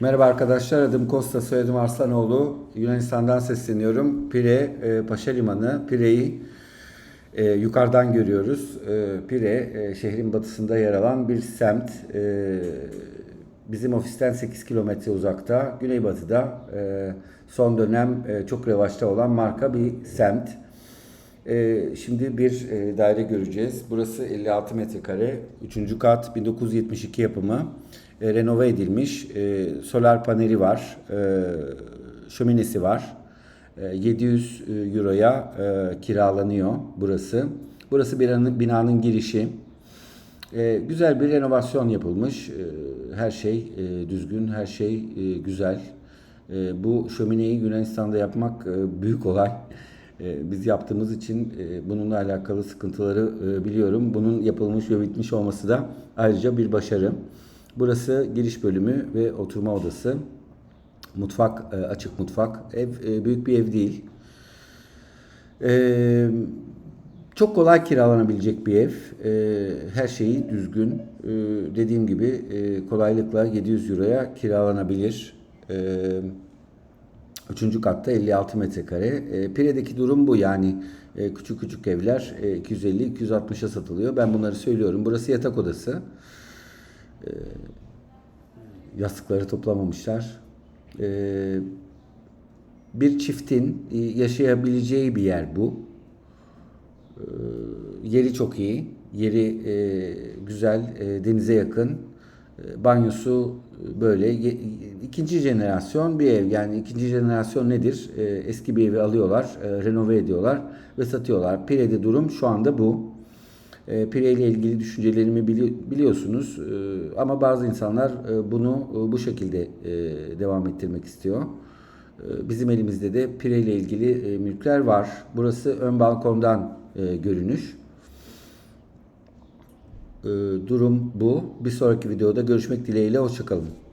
Merhaba arkadaşlar, adım Kosta, soyadım Arslanoğlu. Yunanistan'dan sesleniyorum. Pire, e, Paşa Limanı, Pire'yi e, yukarıdan görüyoruz. E, Pire, e, şehrin batısında yer alan bir semt. E, bizim ofisten 8 kilometre uzakta, güneybatıda e, son dönem e, çok revaçta olan marka bir semt. E, şimdi bir e, daire göreceğiz. Burası 56 metrekare, 3. kat 1972 yapımı. E, renove edilmiş. E, solar paneli var, şöminesi var. E, 700 euroya kiralanıyor burası. Burası binanın, binanın girişi. Güzel bir renovasyon yapılmış. Her şey düzgün, her şey güzel. Bu şömineyi Yunanistan'da yapmak büyük olay. E, biz yaptığımız için e, bununla alakalı sıkıntıları e, biliyorum. Bunun yapılmış ve bitmiş olması da ayrıca bir başarı. Burası giriş bölümü ve oturma odası. Mutfak, e, açık mutfak. Ev büyük bir ev değil. Çok kolay kiralanabilecek bir ev. Her şeyi düzgün. Dediğim gibi kolaylıkla 700 euroya kiralanabilir. E, üçüncü katta 56 metrekare. E, Pire'deki durum bu yani e, küçük küçük evler e, 250-260'a satılıyor. Ben bunları söylüyorum. Burası yatak odası. E, yastıkları toplamamışlar. E, bir çiftin e, yaşayabileceği bir yer bu. E, yeri çok iyi. Yeri e, güzel, e, denize yakın. E, banyosu böyle ikinci jenerasyon bir ev. Yani ikinci jenerasyon nedir? E, eski bir evi alıyorlar, e, renove ediyorlar ve satıyorlar. Pire'de durum şu anda bu. E, Pire ile ilgili düşüncelerimi bili- biliyorsunuz E, ama bazı insanlar e, bunu e, bu şekilde e, devam ettirmek istiyor. E, Bizim elimizde de Pire ile ilgili e, mülkler var. Burası ön balkondan e, görünüş. Durum bu. Bir sonraki videoda görüşmek dileğiyle. Hoşçakalın.